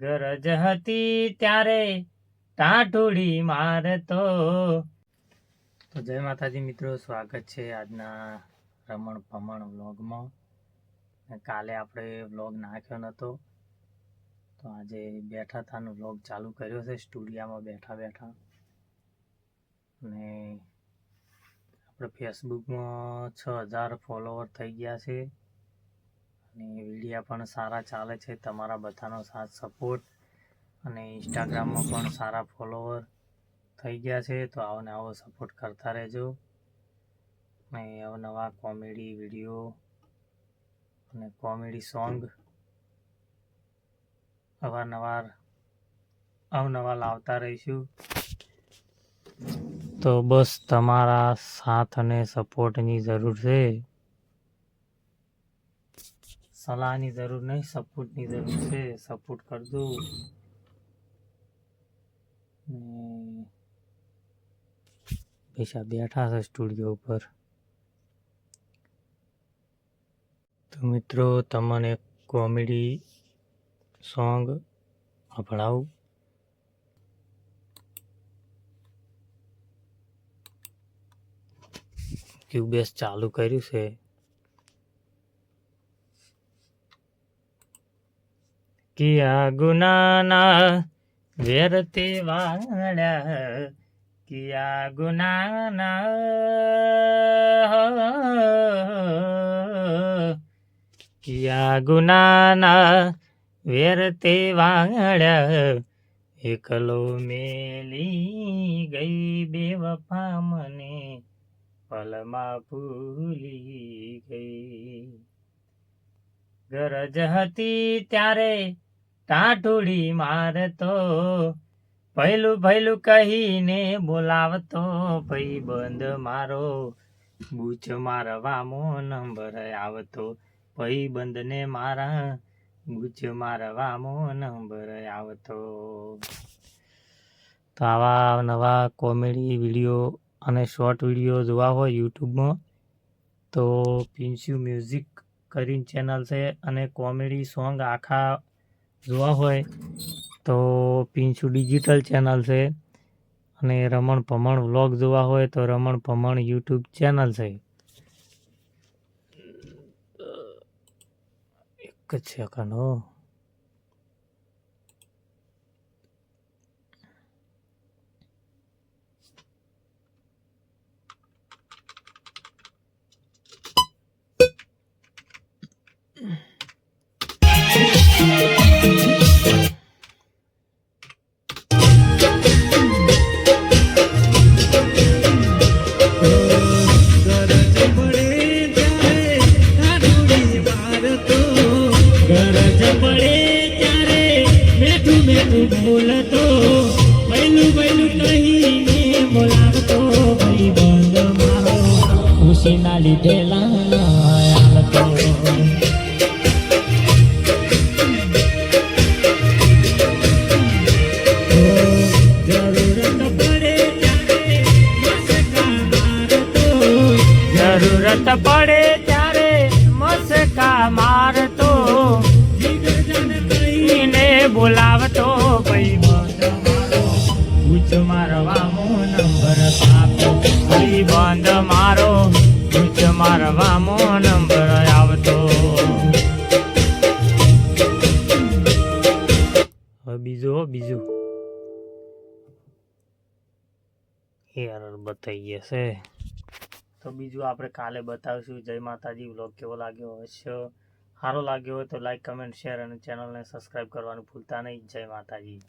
ગરજ હતી ત્યારે ટાઢુડી મારતો. તો જય માતાજી મિત્રો, સ્વાગત છે આજના રમણ ભમણ વ્લોગમાં. કાલે આપણે વ્લોગ નાખ્યો નહોતો તો આજે બેઠા થાનો વ્લોગ ચાલુ કર્યો છે, સ્ટુડિયામાં બેઠા બેઠા. અને આપણે ફેસબુકમાં છ હજાર ફોલોવર થઈ ગયા છે. અને વિડીયા પણ સારા ચાલે છે. તમારા બધાનો સાથ સપોર્ટ અને ઇન્સ્ટાગ્રામમાં પણ સારા ફોલોવર થઈ ગયા છે. તો આવો ને આવો સપોર્ટ કરતા રહેજો. અને અવનવા કોમેડી વીડિયો અને કોમેડી સોંગ અવારનવાર અવનવા લાવતા રહીશું. તો બસ તમારા સાથ અને સપોર્ટની જરૂર છે. સલાહની જરૂર નહીં, સપોર્ટની જરૂર છે. સપોર્ટ કરજો. પૈસા બેઠા છે સ્ટુડિયો ઉપર. તો મિત્રો, તમને કોમેડી સોંગ સંભળાવું ટ્યુબેસ ચાલુ કર્યું છે. કિયા ગુનાના વેરતે વાળ્યા કિયા ગુનાના કિયા ગુનાના વેરતે વાળ્યા એકલો મેલી ગઈ બેવફા મને પલમાં ભૂલી ગઈ. ગરજ હતી ત્યારે ટાઢુડી મારતો ભૈલું ભૈલું કહીને બોલાવતો, ભાઈ બંધ મારો, બૂચ મારવામો નંબર આવતો, ભાઈ બંધને મારા, બૂચ મારવામો નંબર આવતો. તો આવા નવા કોમેડી વીડિયો અને શોર્ટ વીડિયો જોવા હોય યુટ્યુબમાં, તો પિન્સ્યુ મ્યુઝિક કરીને ચેનલ છે અને કોમેડી સોંગ આખા જોવા હોય તો પિન્સુ ડિજિટલ ચેનલ છે અને રમણ ભમણ વ્લોગ જોવા હોય તો રમણ ભમણ યુટ્યુબ ચેનલ છે. એક જ સેકન્ડ હો. ગરજ પડે ત્યારે મેઠું મેઠું બોલતો પહેલું પહેલું કહીને બોલાવતો ભાઈ બંધ મારો. ખુશીના લીધે લાલતો જરૂરત પડે બોલાવતો ભાઈ ઉચ્ચ મારવામો નંબર આપો. ભાઈ બંધ મારો ઉચ્ચ મારવામો નંબર આવતો. બીજું બીજું. યાર બતાવી જશે તો બીજું આપણે કાલે બતાવીશું. જય માતાજી. વ્લોગ કેવો લાગ્યો? અવશ્ય સારો લાગ્યો હોય તો લાઈક કમેન્ટ શેર અને ચેનલને સબસ્ક્રાઈબ કરવાનું ભૂલતા નહીં. જય માતાજી.